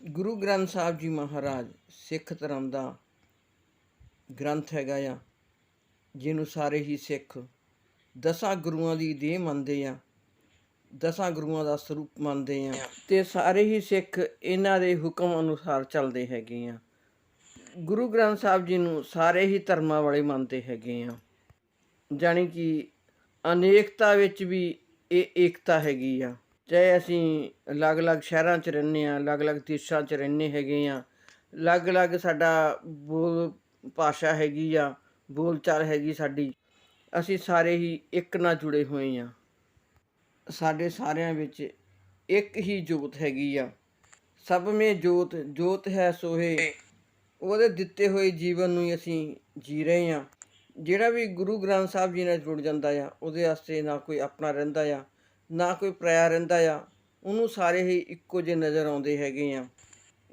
ਗੁਰੂ ਗ੍ਰੰਥ ਸਾਹਿਬ ਜੀ ਮਹਾਰਾਜ ਸਿੱਖ ਧਰਮ ਦਾ ਗ੍ਰੰਥ ਹੈਗਾ ਆ, ਜਿਹਨੂੰ ਸਾਰੇ ਹੀ ਸਿੱਖ ਦਸਾਂ ਗੁਰੂਆਂ ਦੀ ਦੇਹ ਮੰਨਦੇ ਆ, ਦਸਾਂ ਗੁਰੂਆਂ ਦਾ ਸਰੂਪ ਮੰਨਦੇ ਆ ਤੇ ਸਾਰੇ ਹੀ ਸਿੱਖ ਇਹਨਾਂ ਦੇ ਹੁਕਮ ਅਨੁਸਾਰ ਚੱਲਦੇ ਹੈਗੇ ਆ। ਗੁਰੂ ਗ੍ਰੰਥ ਸਾਹਿਬ ਜੀ ਨੂੰ ਸਾਰੇ ਹੀ ਧਰਮਾਂ ਵਾਲੇ ਮੰਨਦੇ ਹੈਗੇ ਆ। ਜਾਣੀ ਕਿ ਅਨੇਕਤਾ ਵਿੱਚ ਵੀ ਇਹ ਏਕਤਾ ਹੈਗੀ ਆ। ਚਾਹੇ ਅਸੀਂ ਅਲੱਗ-ਅਲੱਗ ਸ਼ਹਿਰਾਂ 'ਚ ਰਹਿੰਦੇ ਆ ਅਲੱਗ-ਅਲੱਗ ਦੇਸ਼ਾਂ 'ਚ ਰਹਿੰਦੇ ਹੈਗੇ ਆ ਅਲੱਗ-ਅਲੱਗ ਸਾਡਾ ਬੋਲ ਭਾਸ਼ਾ ਹੈਗੀ ਆ, ਬੋਲਚਾਲ ਹੈਗੀ ਸਾਡੀ, ਅਸੀਂ ਸਾਰੇ ਹੀ ਇੱਕ ਨਾਲ ਜੁੜੇ ਹੋਏ ਆ ਸਾਡੇ ਸਾਰਿਆਂ ਵਿੱਚ ਇੱਕ ਹੀ ਜੋਤ ਹੈਗੀ ਆ। ਸਭ ਮੇ ਜੋਤ ਜੋਤ ਹੈ ਸੋਹੇ। ਉਹਦੇ ਦਿੱਤੇ ਹੋਏ ਜੀਵਨ ਨੂੰ ਹੀ ਅਸੀਂ ਜੀ ਰਹੇ ਆ ਜਿਹੜਾ ਵੀ ਗੁਰੂ ਗ੍ਰੰਥ ਸਾਹਿਬ ਜੀ ਨਾਲ ਜੁੜ ਜਾਂਦਾ ਆ, ਉਹਦੇ ਵਾਸਤੇ ਨਾ ਕੋਈ ਆਪਣਾ ਰਹਿੰਦਾ ਆ। ਨਾ ਕੋਈ ਪਰਾਇਆ ਰਹਿੰਦਾ ਆ, ਉਹਨੂੰ ਸਾਰੇ ਹੀ ਇੱਕੋ ਜਿਹੇ ਨਜ਼ਰ ਆਉਂਦੇ ਹੈਗੇ ਆ।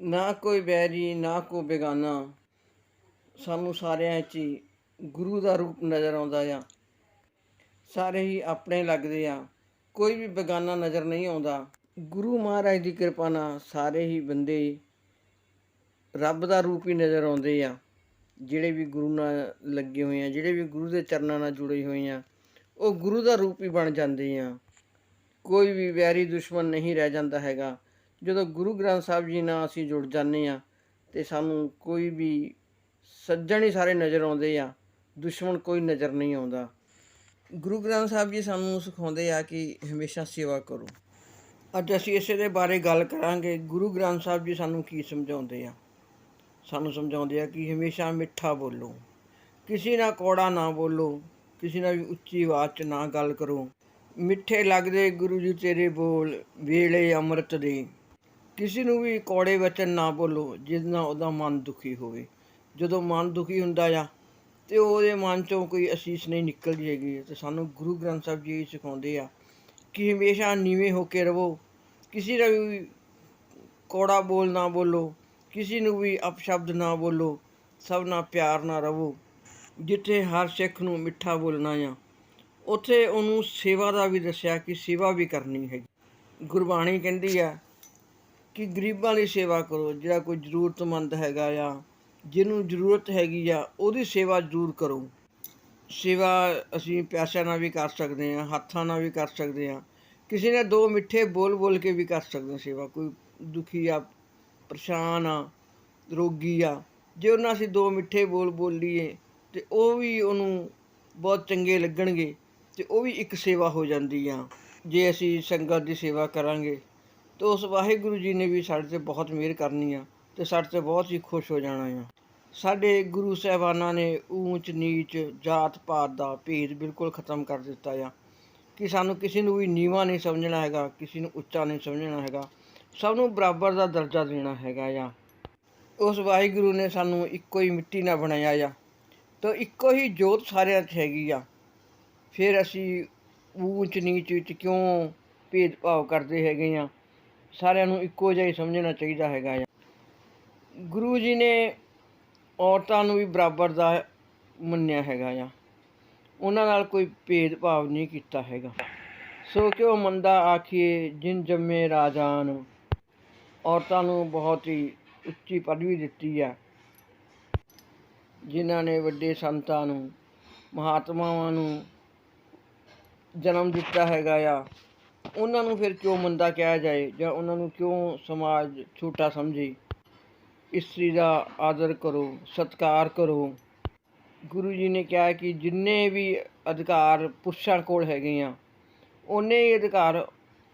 ਨਾ ਕੋਈ ਵੈਰੀ ਨਾ ਕੋਈ ਬੇਗਾਨਾ, ਸਾਨੂੰ ਸਾਰਿਆਂ 'ਚ ਹੀ ਗੁਰੂ ਦਾ ਰੂਪ ਨਜ਼ਰ ਆਉਂਦਾ ਆ। ਸਾਰੇ ਹੀ ਆਪਣੇ ਲੱਗਦੇ ਆ, ਕੋਈ ਵੀ ਬੇਗਾਨਾ ਨਜ਼ਰ ਨਹੀਂ ਆਉਂਦਾ। ਗੁਰੂ ਮਹਾਰਾਜ ਦੀ ਕਿਰਪਾ ਨਾਲ ਸਾਰੇ ਹੀ ਬੰਦੇ ਰੱਬ ਦਾ ਰੂਪ ਹੀ ਨਜ਼ਰ ਆਉਂਦੇ ਆ, ਜਿਹੜੇ ਵੀ ਗੁਰੂ ਨਾਲ ਲੱਗੇ ਹੋਏ ਆ, ਜਿਹੜੇ ਵੀ ਗੁਰੂ ਦੇ ਚਰਨਾਂ ਨਾਲ ਜੁੜੇ ਹੋਏ ਆ, ਉਹ ਗੁਰੂ ਦਾ ਰੂਪ ਹੀ ਬਣ ਜਾਂਦੇ ਆ। ਕੋਈ ਵੀ ਵੈਰੀ ਦੁਸ਼ਮਣ ਨਹੀਂ ਰਹਿ ਜਾਂਦਾ ਹੈਗਾ। ਜਦੋਂ ਗੁਰੂ ਗ੍ਰੰਥ ਸਾਹਿਬ ਜੀ ਨਾਲ ਅਸੀਂ ਜੁੜ ਜਾਂਦੇ ਆ ਤੇ ਸਾਨੂੰ ਕੋਈ ਵੀ ਸੱਜਣ ਹੀ ਸਾਰੇ ਨਜ਼ਰ ਆਉਂਦੇ ਆ, ਦੁਸ਼ਮਣ ਕੋਈ ਨਜ਼ਰ ਨਹੀਂ ਆਉਂਦਾ। ਗੁਰੂ ਗ੍ਰੰਥ ਸਾਹਿਬ ਜੀ ਸਾਨੂੰ ਸਿਖਾਉਂਦੇ ਆ ਕਿ ਹਮੇਸ਼ਾ ਸੇਵਾ ਕਰੋ। ਅੱਜ ਅਸੀਂ ਇਸੇ ਦੇ ਬਾਰੇ ਗੱਲ ਕਰਾਂਗੇ। ਗੁਰੂ ਗ੍ਰੰਥ ਸਾਹਿਬ ਜੀ ਸਾਨੂੰ ਕੀ ਸਮਝਾਉਂਦੇ ਆ? ਸਾਨੂੰ ਸਮਝਾਉਂਦੇ ਆ ਕਿ ਹਮੇਸ਼ਾ ਮਿੱਠਾ ਬੋਲੋ। ਕਿਸੇ ਨਾਲ ਕੋੜਾ ਨਾ ਬੋਲੋ। ਕਿਸੇ ਨਾਲ ਵੀ ਉੱਚੀ ਆਵਾਜ਼ 'ਚ ਨਾ ਗੱਲ ਕਰੋ। ਮਿੱਠੇ ਲੱਗਦੇ ਗੁਰੂ ਜੀ ਤੇਰੇ ਬੋਲ, ਵੇਲੇ ਅੰਮ੍ਰਿਤ ਦੇ। ਕਿਸੇ ਨੂੰ ਵੀ ਕੌੜੇ ਵਚਨ ਨਾ ਬੋਲੋ, ਜਿਸ ਨਾਲ ਉਹਦਾ ਮਨ ਦੁਖੀ ਹੋਵੇ। ਜਦੋਂ ਮਨ ਦੁਖੀ ਹੁੰਦਾ ਆ, ਤੇ ਉਹਦੇ ਮਨ ਚੋਂ ਕੋਈ ਅਸੀਸ ਨਹੀਂ ਨਿਕਲਦੀ ਹੈਗੀ। ਤੇ ਸਾਨੂੰ ਗੁਰੂ ਗ੍ਰੰਥ ਸਾਹਿਬ ਜੀ ਸਿਖਾਉਂਦੇ ਆ ਕਿ ਹਮੇਸ਼ਾ ਨੀਵੇਂ ਹੋ ਕੇ ਰਹੋ ਕਿਸੇ ਦਾ ਵੀ ਕੋੜਾ ਬੋਲ ਨਾ ਬੋਲੋ, ਕਿਸੇ ਨੂੰ ਵੀ ਅਪਸ਼ਬਦ ਨਾ ਬੋਲੋ, ਸਭ ਨਾਲ ਪਿਆਰ ਨਾਲ ਰਹੋ ਜਿੱਥੇ ਹਰ ਸਿੱਖ ਨੂੰ ਮਿੱਠਾ ਬੋਲਣਾ ਆ। ਉੱਥੇ ਉਹਨੂੰ ਸੇਵਾ ਦਾ ਵੀ ਦੱਸਿਆ ਕਿ ਸੇਵਾ ਵੀ ਕਰਨੀ ਹੈ ਗੁਰਬਾਣੀ ਕਹਿੰਦੀ ਆ ਕਿ ਗਰੀਬਾਂ ਦੀ ਸੇਵਾ ਕਰੋ, ਜਿਹੜਾ ਕੋਈ ਜ਼ਰੂਰਤਮੰਦ ਹੈਗਾ ਆ, ਜਿਹਨੂੰ ਜ਼ਰੂਰਤ ਹੈਗੀ ਆ, ਉਹਦੀ ਸੇਵਾ ਜ਼ਰੂਰ ਕਰੋ। ਸੇਵਾ ਅਸੀਂ ਪੈਸਿਆਂ ਨਾਲ ਵੀ ਕਰ ਸਕਦੇ ਹਾਂ, ਹੱਥਾਂ ਨਾਲ ਵੀ ਕਰ ਸਕਦੇ ਹਾਂ। ਕਿਸੇ ਨੇ ਦੋ ਮਿੱਠੇ ਬੋਲ ਬੋਲ ਕੇ ਵੀ ਕਰ ਸਕਦੇ ਹਾਂ ਸੇਵਾ, ਕੋਈ ਦੁਖੀ ਆ, ਪਰੇਸ਼ਾਨ ਆ, ਰੋਗੀ ਆ, ਜੇ ਉਹਨਾਂ ਅਸੀਂ ਦੋ ਮਿੱਠੇ ਬੋਲ ਬੋਲੀਏ ਤੇ ਉਹ ਵੀ ਉਹਨੂੰ ਬਹੁਤ ਚੰਗੇ ਲੱਗਣਗੇ। ਤੇ ਉਹ ਵੀ ਇੱਕ ਸੇਵਾ ਹੋ ਜਾਂਦੀ ਆ। ਜੇ ਅਸੀਂ ਸੰਗਤ ਦੀ ਸੇਵਾ ਕਰਾਂਗੇ, ਤਾਂ ਉਸ ਵਾਹਿਗੁਰੂ ਜੀ ਨੇ ਵੀ ਸਾਡੇ ਤੇ ਬਹੁਤ ਮਿਹਰ ਕਰਨੀ ਆ ਤੇ ਸਾਡੇ ਤੇ ਬਹੁਤ ਹੀ ਖੁਸ਼ ਹੋ ਜਾਣਾ ਆ। ਸਾਡੇ ਗੁਰੂ ਸਾਹਿਬਾਨਾਂ ਨੇ ਊਚ, ਨੀਚ, ਜਾਤ, ਪਾਤ ਦਾ ਭੇਦ ਬਿਲਕੁਲ ਖਤਮ ਕਰ ਦਿੱਤਾ ਆ। ਕਿ ਸਾਨੂੰ ਕਿਸੇ ਨੂੰ ਵੀ ਨੀਵਾਂ ਨਹੀਂ ਸਮਝਣਾ ਹੈਗਾ, ਕਿਸੇ ਨੂੰ ਉੱਚਾ ਨਹੀਂ ਸਮਝਣਾ ਹੈਗਾ, ਸਭ ਨੂੰ ਬਰਾਬਰ ਦਾ ਦਰਜਾ ਦੇਣਾ ਹੈਗਾ ਆ। ਉਸ ਵਾਹਿਗੁਰੂ ਨੇ ਸਾਨੂੰ ਇੱਕੋ ਹੀ ਮਿੱਟੀ ਨਾਲ ਬਣਾਇਆ ਆ। ਤਾਂ ਇੱਕੋ ਹੀ ਜੋਤ ਸਾਰਿਆਂ 'ਚ ਹੈਗੀ ਆ। ਫਿਰ ਅਸੀਂ ਊਚ ਨੀਚ ਵਿੱਚ ਕਿਉਂ ਭੇਦਭਾਵ ਕਰਦੇ ਹੈਗੇ ਆ ਸਾਰਿਆਂ ਨੂੰ ਇੱਕੋ ਜਿਹਾ ਹੀ ਸਮਝਣਾ ਚਾਹੀਦਾ ਹੈਗਾ ਆ। ਗੁਰੂ ਜੀ ਨੇ ਔਰਤਾਂ ਨੂੰ ਵੀ ਬਰਾਬਰ ਦਾ ਮੰਨਿਆ ਹੈਗਾ ਆ। ਉਹਨਾਂ ਨਾਲ ਕੋਈ ਭੇਦਭਾਵ ਨਹੀਂ ਕੀਤਾ ਹੈਗਾ। ਸੋ ਕਿਉਂ ਮੰਦਾ ਆਖੀਏ, ਜਿਨ ਜੰਮੇ ਰਾਜਾਨ। ਔਰਤਾਂ ਨੂੰ ਬਹੁਤ ਹੀ ਉੱਚੀ ਪਦਵੀ ਦਿੱਤੀ ਆ। ਜਿਨ੍ਹਾਂ ਨੇ ਵੱਡੇ ਸੰਤਾਂ ਨੂੰ, ਮਹਾਤਮਾਵਾਂ ਨੂੰ ਜਨਮ ਦਿੱਤਾ ਹੈਗਾ ਆ। ਉਹਨਾਂ ਨੂੰ ਫਿਰ ਕਿਉਂ ਮੰਦਾ ਕਿਹਾ ਜਾਏ ਜਾਂ ਉਹਨਾਂ ਨੂੰ ਕਿਉਂ ਸਮਾਜ ਛੋਟਾ ਸਮਝੇ? ਇਸਤਰੀ ਦਾ ਆਦਰ ਕਰੋ, ਸਤਿਕਾਰ ਕਰੋ। ਗੁਰੂ ਜੀ ਨੇ ਕਿਹਾ ਕਿ ਜਿੰਨੇ ਵੀ ਅਧਿਕਾਰ ਪੁਰਸ਼ਾਂ ਕੋਲ ਹੈਗੇ ਆ, ਉਹਨੇ ਹੀ ਅਧਿਕਾਰ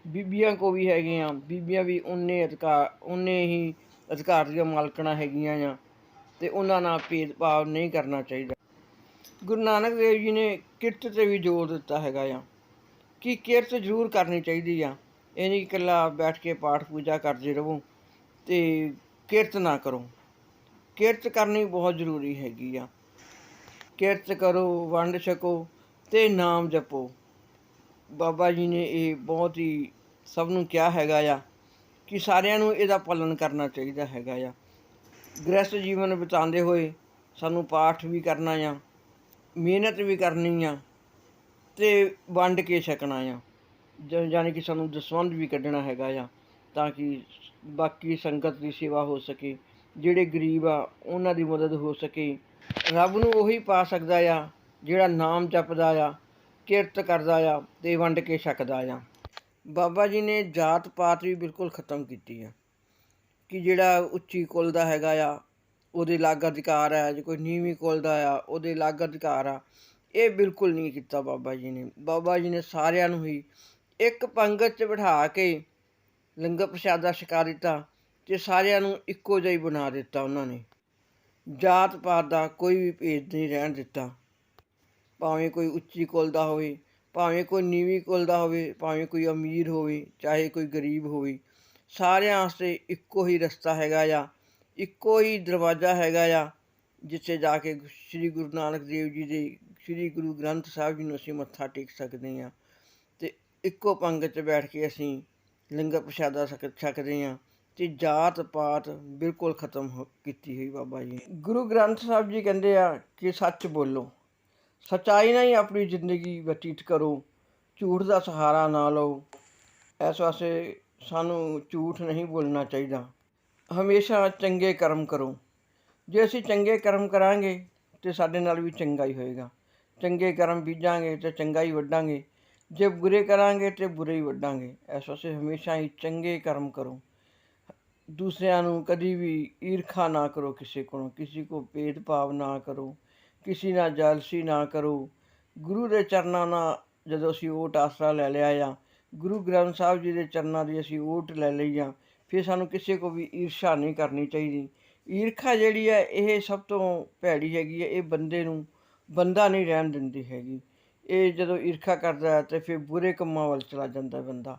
ਬੀਬੀਆਂ ਕੋ ਵੀ ਹੈਗੇ ਆ। ਬੀਬੀਆਂ ਵੀ ਉਹਨੇ ਅਧਿਕਾਰ, ਉਹਨੇ ਹੀ ਅਧਿਕਾਰ ਦੀਆਂ ਮਾਲਕਣਾ ਹੈਗੀਆਂ ਆ ਤੇ ਉਹਨਾਂ ਨਾਲ ਭੇਦਭਾਵ ਨਹੀਂ ਕਰਨਾ ਚਾਹੀਦਾ। ਗੁਰੂ ਨਾਨਕ ਦੇਵ ਜੀ ਨੇ ਕਿਰਤ ਤੇ ਵੀ ਜ਼ੋਰ ਦਿੱਤਾ ਹੈਗਾ ਆ। ਕਿ ਕਿਰਤ ਜ਼ਰੂਰ ਕਰਨੀ ਚਾਹੀਦੀ ਆ। ਇਹ ਨਹੀਂ ਇਕੱਲਾ ਬੈਠ ਕੇ ਪਾਠ ਪੂਜਾ ਕਰਦੇ ਰਹੋ ਤੇ ਕਿਰਤ ਨਾ ਕਰੋ। ਕਿਰਤ ਕਰਨੀ ਬਹੁਤ ਜ਼ਰੂਰੀ ਹੈਗੀ ਆ। ਕਿਰਤ ਕਰੋ, ਵੰਡ ਛਕੋ ਤੇ ਨਾਮ ਜਪੋ। ਬਾਬਾ ਜੀ ਨੇ ਇਹ ਬਹੁਤ ਹੀ ਸਭ ਨੂੰ ਕਿਹਾ ਹੈਗਾ ਆ ਕਿ ਸਾਰਿਆਂ ਨੂੰ ਇਹਦਾ ਪਾਲਣ ਕਰਨਾ ਚਾਹੀਦਾ ਹੈਗਾ ਆ। ਗ੍ਰਸਥ ਜੀਵਨ ਬਿਤਾਉਂਦੇ ਹੋਏ ਸਾਨੂੰ ਪਾਠ ਵੀ ਕਰਨਾ ਆ, ਮਿਹਨਤ ਵੀ ਕਰਨੀ ਆ ਤੇ ਵੰਡ ਕੇ ਛਕਣਾ ਆ। ਜ- ਯਾਨੀ ਕਿ ਸਾਨੂੰ ਦਸਵੰਧ ਵੀ ਕੱਢਣਾ ਹੈਗਾ ਆ ਤਾਂ ਕਿ ਬਾਕੀ ਸੰਗਤ ਦੀ ਸੇਵਾ ਹੋ ਸਕੇ, ਜਿਹੜੇ ਗਰੀਬ ਆ, ਉਹਨਾਂ ਦੀ ਮਦਦ ਹੋ ਸਕੇ। ਰੱਬ ਨੂੰ ਉਹੀ ਪਾ ਸਕਦਾ ਆ ਜਿਹੜਾ ਨਾਮ ਜਪਦਾ ਆ, ਕਿਰਤ ਕਰਦਾ ਆ ਤੇ ਵੰਡ ਕੇ ਛਕਦਾ ਆ। ਬਾਬਾ ਜੀ ਨੇ ਜਾਤ ਪਾਤ ਵੀ ਬਿਲਕੁਲ ਖਤਮ ਕੀਤੀ ਆ। ਕਿ ਜਿਹੜਾ ਉੱਚੀ ਕੁਲ ਦਾ ਹੈਗਾ ਆ, ਉਹਦੇ ਅਲੱਗ ਅਧਿਕਾਰ ਆ, ਜੇ ਕੋਈ ਨੀਵੀਂ ਕੁਲ ਦਾ ਆ, ਉਹਦੇ ਅਲੱਗ ਅਧਿਕਾਰ ਆ। ਇਹ ਬਿਲਕੁਲ ਨਹੀਂ ਕੀਤਾ ਬਾਬਾ ਜੀ ਨੇ। ਬਾਬਾ ਜੀ ਨੇ ਸਾਰਿਆਂ ਨੂੰ ਹੀ ਇੱਕ ਪੰਗਤ 'ਚ ਬਿਠਾ ਕੇ ਲੰਗਰ ਪ੍ਰਸ਼ਾਦਾ ਛਕਾ ਦਿੱਤਾ ਤੇ ਸਾਰਿਆਂ ਨੂੰ ਇੱਕੋ ਜਿਹਾ ਹੀ ਬਣਾ ਦਿੱਤਾ ਉਹਨਾਂ ਨੇ। ਜਾਤ ਪਾਤ ਦਾ ਕੋਈ ਵੀ ਭੇਦ ਨਹੀਂ ਰਹਿਣ ਦਿੱਤਾ। ਭਾਵੇਂ ਕੋਈ ਉੱਚੀ ਕੁਲ ਦਾ ਹੋਵੇ, ਭਾਵੇਂ ਕੋਈ ਨੀਵੀਂ ਕੁਲ ਦਾ ਹੋਵੇ, ਭਾਵੇਂ ਕੋਈ ਅਮੀਰ ਹੋਵੇ, ਚਾਹੇ ਕੋਈ ਗਰੀਬ ਹੋਵੇ, ਸਾਰਿਆਂ ਵਾਸਤੇ ਇੱਕੋ ਹੀ ਰਸਤਾ ਹੈਗਾ ਆ, ਇੱਕੋ ਹੀ ਦਰਵਾਜ਼ਾ ਹੈਗਾ ਆ ਜਿੱਥੇ ਜਾ ਕੇ ਸ੍ਰੀ ਗੁਰੂ ਨਾਨਕ ਦੇਵ ਜੀ ਦੇ ਸ੍ਰੀ ਗੁਰੂ ਗ੍ਰੰਥ ਸਾਹਿਬ ਜੀ ਨੂੰ ਅਸੀਂ ਮੱਥਾ ਟੇਕ ਸਕਦੇ ਹਾਂ ਤੇ ਇੱਕੋ ਪੰਗਤ 'ਚ ਬੈਠ ਕੇ ਅਸੀਂ ਲੰਗਰ ਪ੍ਰਸ਼ਾਦਾ ਛਕ ਛਕਦੇ ਹਾਂ ਤੇ ਜਾਤ ਪਾਤ ਬਿਲਕੁਲ ਖਤਮ ਹੋ- ਕੀਤੀ ਹੋਈ ਬਾਬਾ ਜੀ। ਗੁਰੂ ਗ੍ਰੰਥ ਸਾਹਿਬ ਜੀ ਕਹਿੰਦੇ ਆ ਕਿ ਸੱਚ ਬੋਲੋ, ਸਚਾਈ ਨਾਲ ਹੀ ਆਪਣੀ ਜ਼ਿੰਦਗੀ ਬਤੀਤ ਕਰੋ, ਝੂਠ ਦਾ ਸਹਾਰਾ ਨਾ ਲਓ। ਇਸ ਵਾਸਤੇ ਸਾਨੂੰ ਝੂਠ ਨਹੀਂ ਬੋਲਣਾ ਚਾਹੀਦਾ। ਹਮੇਸ਼ਾ ਚੰਗੇ ਕਰਮ ਕਰੋ। ਜੇ ਅਸੀਂ ਚੰਗੇ ਕਰਮ ਕਰਾਂਗੇ ਤੇ ਸਾਡੇ ਨਾਲ ਵੀ ਚੰਗਾ ਹੀ ਹੋਏਗਾ। ਚੰਗੇ ਕਰਮ ਬੀਜਾਂਗੇ ਤੇ ਚੰਗਾ ਹੀ ਵੱਢਾਂਗੇ। ਜੇ ਬੁਰੇ ਕਰਾਂਗੇ ਤੇ ਬੁਰੇ ਹੀ ਵੱਢਾਂਗੇ। ਇਸ ਵਾਸਤੇ ਹਮੇਸ਼ਾ ਹੀ ਚੰਗੇ ਕਰਮ ਕਰੋ। ਦੂਸਰਿਆਂ ਨੂੰ ਕਦੀ ਵੀ ਈਰਖਾ ਨਾ ਕਰੋ ਕਿਸੇ ਕੋਲੋਂ। ਕਿਸੇ ਕੋ ਭੇਦਭਾਵ ਨਾ ਕਰੋ। ਕਿਸੇ ਨਾਲ ਜਾਲਸੀ ਨਾ ਕਰੋ। ਗੁਰੂ ਦੇ ਚਰਨਾਂ ਨਾਲ ਜਦੋਂ ਅਸੀਂ ਓਟ ਆਸਰਾ ਲੈ ਲਿਆ ਆ ਗੁਰੂ ਗ੍ਰੰਥ ਸਾਹਿਬ ਜੀ ਦੇ ਚਰਨਾਂ ਦੀ ਅਸੀਂ ਓਟ ਲੈ ਲਈ ਆ ਫਿਰ ਸਾਨੂੰ ਕਿਸੇ ਕੋ ਵੀ ਈਰਸ਼ਾ ਨਹੀਂ ਕਰਨੀ ਚਾਹੀਦੀ। ਈਰਖਾ ਜਿਹੜੀ ਹੈ, ਇਹ ਸਭ ਤੋਂ ਭੈੜੀ ਹੈਗੀ ਹੈ, ਇਹ ਬੰਦੇ ਨੂੰ, ਬੰਦਾ ਨਹੀਂ ਰਹਿਣ ਦਿੰਦੀ ਹੈਗੀ। ਇਹ ਜਦੋਂ ਈਰਖਾ ਕਰਦਾ ਹੈ, ਤੇ ਫਿਰ ਬੁਰੇ ਕੰਮਾਂ ਵੱਲ ਚਲਾ ਜਾਂਦਾ ਬੰਦਾ।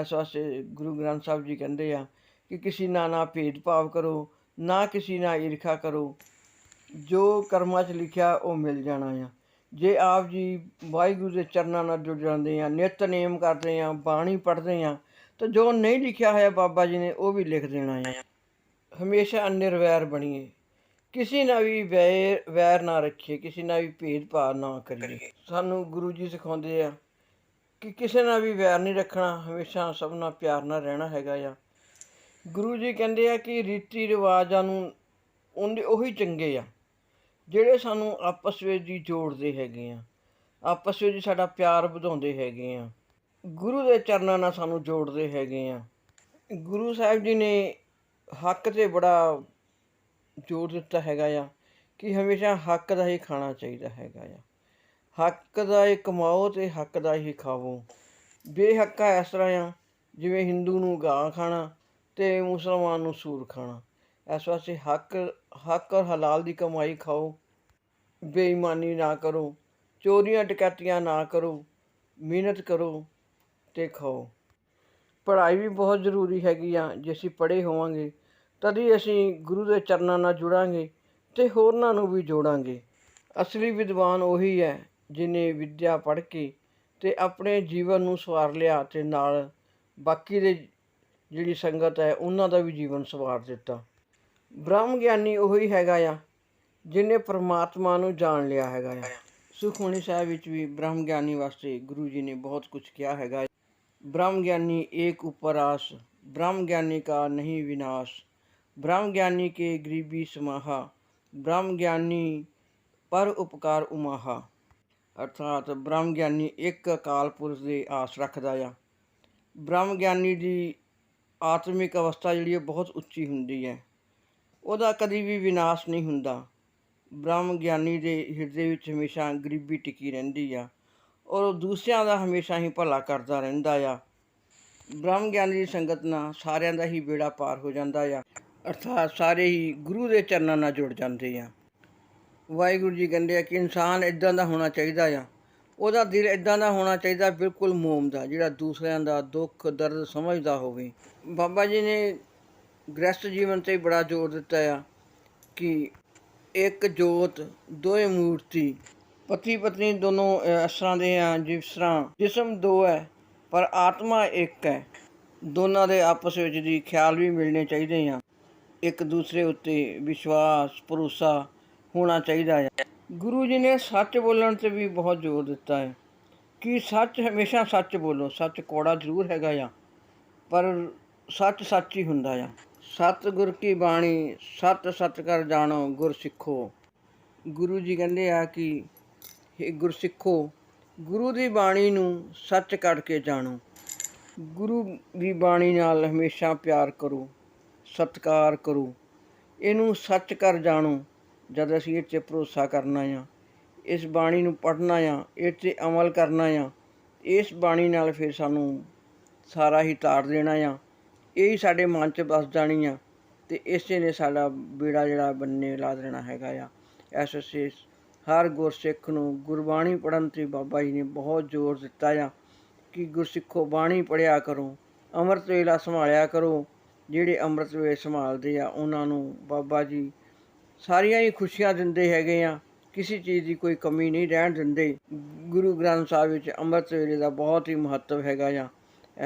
ਇਸ ਵਾਸਤੇ ਗੁਰੂ ਗ੍ਰੰਥ ਸਾਹਿਬ ਜੀ ਕਹਿੰਦੇ ਆ ਕਿ ਕਿਸੇ ਨਾਲ ਨਾ ਭੇਦਭਾਵ ਕਰੋ, ਨਾ ਕਿਸੇ ਨਾਲ ਈਰਖਾ ਕਰੋ। ਜੋ ਕਰਮਾਂ 'ਚ ਲਿਖਿਆ, ਉਹ ਮਿਲ ਜਾਣਾ ਆ। ਜੇ ਆਪ ਜੀ ਵਾਹਿਗੁਰੂ ਦੇ ਚਰਨਾਂ ਨਾਲ ਜੁੜ ਜਾਂਦੇ ਆ ਨਿਤਨੇਮ ਕਰਦੇ ਆ, ਬਾਣੀ ਪੜ੍ਹਦੇ ਆ, ਤਾਂ ਜੋ ਨਹੀਂ ਲਿਖਿਆ ਹੋਇਆ ਬਾਬਾ ਜੀ ਨੇ, ਉਹ ਵੀ ਲਿਖ ਦੇਣਾ ਆ। ਹਮੇਸ਼ਾ ਨਿਰਵੈਰ ਬਣੀਏ। ਕਿਸੇ ਨਾਲ ਵੀ ਵੈਰ ਵੈਰ ਨਾ ਰੱਖੀਏ, ਕਿਸੇ ਨਾਲ ਵੀ ਭੇਦਭਾਵ ਨਾ ਕਰੀਏ। ਸਾਨੂੰ ਗੁਰੂ ਜੀ ਸਿਖਾਉਂਦੇ ਆ ਕਿ ਕਿਸੇ ਨਾਲ ਵੀ ਵੈਰ ਨਹੀਂ ਰੱਖਣਾ, ਹਮੇਸ਼ਾ ਸਭ ਨਾਲ ਪਿਆਰ ਨਾਲ ਰਹਿਣਾ ਹੈਗਾ ਆ। ਗੁਰੂ ਜੀ ਕਹਿੰਦੇ ਆ ਕਿ ਰੀਤੀ ਰਿਵਾਜਾਂ ਨੂੰ ਉਹਦੇ ਉਹੀ ਚੰਗੇ ਆ, ਜਿਹੜੇ ਸਾਨੂੰ ਆਪਸ ਵਿੱਚ ਜੀ ਜੋੜਦੇ ਹੈਗੇ ਆ। ਆਪਸ ਵਿੱਚ ਸਾਡਾ ਪਿਆਰ ਵਧਾਉਂਦੇ ਹੈਗੇ ਆ। ਗੁਰੂ ਦੇ ਚਰਨਾਂ ਨਾਲ ਸਾਨੂੰ ਜੋੜਦੇ ਹੈਗੇ ਆ। ਗੁਰੂ ਸਾਹਿਬ ਜੀ ਨੇ ਹੱਕ ਤੇ ਬੜਾ ਜ਼ੋਰ ਦਿੱਤਾ ਹੈਗਾ ਆ ਕਿ ਹਮੇਸ਼ਾ ਹੱਕ ਦਾ ਹੀ ਖਾਣਾ ਚਾਹੀਦਾ ਹੈਗਾ ਆ। ਹੱਕ ਦਾ ਹੀ ਕਮਾਓ ਤੇ ਹੱਕ ਦਾ ਹੀ ਖਾਵੋ। ਬੇਹੱਕਾ ਇਸ ਤਰ੍ਹਾਂ ਆ, ਜਿਵੇਂ ਹਿੰਦੂ ਨੂੰ ਗਾਂ ਖਾਣਾ ਤੇ ਮੁਸਲਮਾਨ ਨੂੰ ਸੂਰ ਖਾਣਾ। ਇਸ ਵਾਸਤੇ ਹੱਕ ਹੱਕ ਔਰ ਹਲਾਲ ਦੀ ਕਮਾਈ ਖਾਓ। ਬੇਈਮਾਨੀ ਨਾ ਕਰੋ। ਚੋਰੀਆਂ ਡਕੈਤੀਆਂ ਨਾ ਕਰੋ। ਮਿਹਨਤ ਕਰੋ ਤੇ ਖਾਓ। ਪੜ੍ਹਾਈ ਵੀ ਬਹੁਤ ਜ਼ਰੂਰੀ ਹੈਗੀ ਆ, ਜੇ ਅਸੀਂ ਪੜ੍ਹੇ ਹੋਵਾਂਗੇ, ਤਦ ਹੀ ਅਸੀਂ ਗੁਰੂ ਦੇ ਚਰਨਾਂ ਨਾਲ ਜੁੜਾਂਗੇ ਅਤੇ ਹੋਰਨਾਂ ਨੂੰ ਵੀ ਜੋੜਾਂਗੇ। ਅਸਲੀ ਵਿਦਵਾਨ ਉਹੀ ਹੈ ਜਿਹਨੇ ਵਿੱਦਿਆ ਪੜ੍ਹ ਕੇ ਅਤੇ ਆਪਣੇ ਜੀਵਨ ਨੂੰ ਸਵਾਰ ਲਿਆ ਅਤੇ ਨਾਲ ਬਾਕੀ ਦੇ ਜਿਹੜੀ ਸੰਗਤ ਹੈ, ਉਹਨਾਂ ਦਾ ਵੀ ਜੀਵਨ ਸਵਾਰ ਦਿੱਤਾ। ਬ੍ਰਹਮ ਗਿਆਨੀ ਉਹੀ ਹੈਗਾ ਆ, ਜਿਹਨੇ ਪ੍ਰਮਾਤਮਾ ਨੂੰ ਜਾਣ ਲਿਆ ਹੈਗਾ ਆ। ਸੁਖਮਣੀ ਸਾਹਿਬ ਵਿੱਚ ਵੀ ਬ੍ਰਹਮ ਗਿਆਨੀ ਵਾਸਤੇ ਗੁਰੂ ਜੀ ਨੇ ਬਹੁਤ ਕੁਝ ਕਿਹਾ ਹੈਗਾ ब्रह्म ज्ञानी एक उपरास ब्रह्म ज्ञानी का नहीं विनाश ब्रह्म ज्ञानी के गरीबी समाहा ब्रह्म ज्ञानी ਪਰ ਉਪਕਾਰ ਉਮਾਹਾ ਅਰਥਾਤ ਬ੍ਰਹਮ ਗਿਆਨੀ ਇੱਕ ਅਕਾਲ ਪੁਰਖ ਦੇ ਆਸ ਰੱਖਦਾ ਆ ਬ੍ਰਹਮ ਗਿਆਨੀ ਦੀ ਆਤਮਿਕ ਅਵਸਥਾ ਜਿਹੜੀ ਹੈ ਬਹੁਤ ਉੱਚੀ ਹੁੰਦੀ ਹੈ ਉਹਦਾ ਕਦੀ ਵੀ ਵਿਨਾਸ਼ ਨਹੀਂ ਹੁੰਦਾ ਬ੍ਰਹਮ ਗਿਆਨੀ ਦੇ ਹਿਰਦੇ ਵਿੱਚ ਹਮੇਸ਼ਾ ਗਰੀਬੀ ਟਿਕੀ ਰਹਿੰਦੀ ਆ ਔਰ ਉਹ ਦੂਸਰਿਆਂ ਦਾ ਹਮੇਸ਼ਾ ਹੀ ਭਲਾ ਕਰਦਾ ਰਹਿੰਦਾ ਆ। ਬ੍ਰਹਮ ਗਿਆਨੀ ਦੀ ਸੰਗਤ ਨਾਲ ਸਾਰਿਆਂ ਦਾ ਹੀ ਬੇੜਾ ਪਾਰ ਹੋ ਜਾਂਦਾ ਆ। ਅਰਥਾਤ ਸਾਰੇ ਹੀ ਗੁਰੂ ਦੇ ਚਰਨਾਂ ਨਾਲ ਜੁੜ ਜਾਂਦੇ ਆ। ਵਾਹਿਗੁਰੂ ਜੀ ਕਹਿੰਦੇ ਆ ਕਿ ਇਨਸਾਨ ਇਦਾਂ ਦਾ ਹੋਣਾ ਚਾਹੀਦਾ ਆ। ਉਹਦਾ ਦਿਲ ਇਦਾਂ ਦਾ ਹੋਣਾ ਚਾਹੀਦਾ ਬਿਲਕੁਲ ਮੋਮ ਦਾ, ਜਿਹੜਾ ਦੂਸਰਿਆਂ ਦਾ ਦੁੱਖ, ਦਰਦ ਸਮਝਦਾ ਹੋਵੇ। ਬਾਬਾ ਜੀ ਨੇ ਗ੍ਰਸਤ ਜੀਵਨ ਤੇ ਬੜਾ ਜ਼ੋਰ ਦਿੱਤਾ ਆ ਕਿ ਇੱਕ ਜੋਤ ਦੋਏ ਮੂਰਤੀ ਪਤੀ ਪਤਨੀ ਦੋਨੋਂ ਇਸ ਤਰ੍ਹਾਂ ਦੇ ਆ, ਜਿਸ ਤਰ੍ਹਾਂ ਜਿਸਮ ਦੋ ਹੈ, ਪਰ ਆਤਮਾ ਇੱਕ ਹੈ। ਦੋਨਾਂ ਦੇ ਆਪਸ ਵਿੱਚ ਦੀ ਖਿਆਲ ਵੀ ਮਿਲਣੇ ਚਾਹੀਦੇ ਆ। ਇੱਕ ਦੂਸਰੇ ਉੱਤੇ ਵਿਸ਼ਵਾਸ, ਭਰੋਸਾ ਹੋਣਾ ਚਾਹੀਦਾ ਹੈ ਗੁਰੂ ਜੀ ਨੇ ਸੱਚ ਬੋਲਣ ਤੇ ਵੀ ਬਹੁਤ ਜ਼ੋਰ ਦਿੱਤਾ ਹੈ। ਕਿ ਸੱਚ ਹਮੇਸ਼ਾ ਸੱਚ ਬੋਲੋ? ਸੱਚ ਕੋੜਾ ਜ਼ਰੂਰ ਹੈਗਾ ਆ, ਪਰ ਸੱਚ ਸੱਚ ਹੀ ਹੁੰਦਾ ਆ। ਸਤਿਗੁਰ ਕੀ ਬਾਣੀ, ਸਤ ਸਤ ਕਰ ਜਾਣੋ, ਗੁਰ ਸਿੱਖੋ। ਗੁਰੂ ਜੀ ਕਹਿੰਦੇ ਆ ਕਿ ਇਹ ਗੁਰਸਿੱਖੋ ਗੁਰੂ ਦੀ ਬਾਣੀ ਨੂੰ ਸੱਚ ਕਰਕੇ ਜਾਣੋ। ਗੁਰੂ ਦੀ ਬਾਣੀ ਨਾਲ ਹਮੇਸ਼ਾ ਪਿਆਰ ਕਰੋ, ਸਤਿਕਾਰ ਕਰੋ। ਇਹਨੂੰ ਸੱਚ ਕਰ ਜਾਣੋ, ਜਦ ਅਸੀਂ ਇਹ 'ਤੇ ਭਰੋਸਾ ਕਰਨਾ ਆ, ਇਸ ਬਾਣੀ ਨੂੰ ਪੜ੍ਹਨਾ ਆ, ਇਹ 'ਤੇ ਅਮਲ ਕਰਨਾ ਆ, ਇਸ ਬਾਣੀ ਨਾਲ ਫਿਰ ਸਾਨੂੰ ਸਾਰਾ ਹੀ ਤਾਰ ਦੇਣਾ ਆ। ਇਹ ਹੀ ਸਾਡੇ ਮਨ 'ਚ ਵਸ ਜਾਣੀ ਆ, ਤੇ ਇਸੇ ਨੇ ਸਾਡਾ ਬੇੜਾ ਜਿਹੜਾ ਬੰਨੇ ਲਾ ਦੇਣਾ ਹੈਗਾ ਆ, ਐਸ ਐਸ ਹਰ ਗੁਰਸਿੱਖ ਨੂੰ ਗੁਰਬਾਣੀ ਪੜ੍ਹਨ ਤੇ ਬਾਬਾ ਜੀ ਨੇ ਬਹੁਤ ਜ਼ੋਰ ਦਿੱਤਾ ਆ ਕਿ ਗੁਰਸਿੱਖੋ ਬਾਣੀ ਪੜਿਆ ਕਰੋ, ਅੰਮ੍ਰਿਤ ਵੇਲਾ ਸੰਭਾਲਿਆ ਕਰੋ, ਜਿਹੜੇ ਅੰਮ੍ਰਿਤ ਵੇਲੇ ਸੰਭਾਲਦੇ ਆ, ਉਹਨਾਂ ਨੂੰ ਬਾਬਾ ਜੀ ਸਾਰੀਆਂ ਹੀ ਖੁਸ਼ੀਆਂ ਦਿੰਦੇ ਹੈਗੇ ਆ, ਕਿਸੇ ਚੀਜ਼ ਦੀ ਕੋਈ ਕਮੀ ਨਹੀਂ ਰਹਿਣ ਦਿੰਦੇ। ਗੁਰੂ ਗ੍ਰੰਥ ਸਾਹਿਬ ਵਿੱਚ ਅੰਮ੍ਰਿਤ ਵੇਲੇ ਦਾ ਬਹੁਤ ਹੀ ਮਹੱਤਵ ਹੈਗਾ ਆ,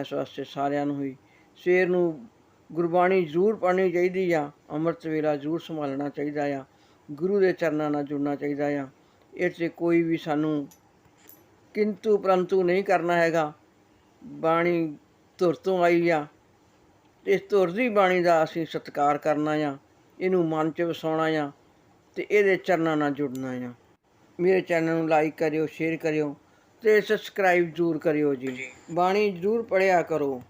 ਇਸ ਵਾਸਤੇ ਸਾਰਿਆਂ ਨੂੰ ਹੀ ਸਵੇਰ ਨੂੰ ਗੁਰਬਾਣੀ ਜ਼ਰੂਰ ਪੜ੍ਹਨੀ ਚਾਹੀਦੀ ਆ, ਅੰਮ੍ਰਿਤ ਵੇਲਾ ਜ਼ਰੂਰ ਸੰਭਾਲਣਾ ਚਾਹੀਦਾ ਆ। ਗੁਰੂ ਦੇ ਚਰਨਾਂ ਨਾਲ ਜੁੜਨਾ ਚਾਹੀਦਾ ਆ। ਇਹ 'ਚ ਕੋਈ ਵੀ ਸਾਨੂੰ ਕਿੰਤੂ ਪਰੰਤੂ ਨਹੀਂ ਕਰਨਾ ਹੈਗਾ। ਬਾਣੀ ਧੁਰ ਤੋਂ ਆਈ ਆ। ਇਸ ਧੁਰ ਦੀ ਬਾਣੀ ਦਾ ਅਸੀਂ ਸਤਿਕਾਰ ਕਰਨਾ ਆ। ਇਹਨੂੰ ਮਨ 'ਚ ਵਸਾਉਣਾ ਆ ਤੇ ਇਹਦੇ ਚਰਨਾਂ ਨਾਲ ਜੁੜਨਾ ਆ। ਮੇਰੇ ਚੈਨਲ ਨੂੰ ਲਾਈਕ ਕਰਿਓ, ਸ਼ੇਅਰ ਕਰਿਓ ਤੇ ਸਬਸਕ੍ਰਾਈਬ ਜ਼ਰੂਰ ਕਰਿਓ ਜੀ। ਬਾਣੀ ਜ਼ਰੂਰ ਪੜਿਆ ਕਰੋ।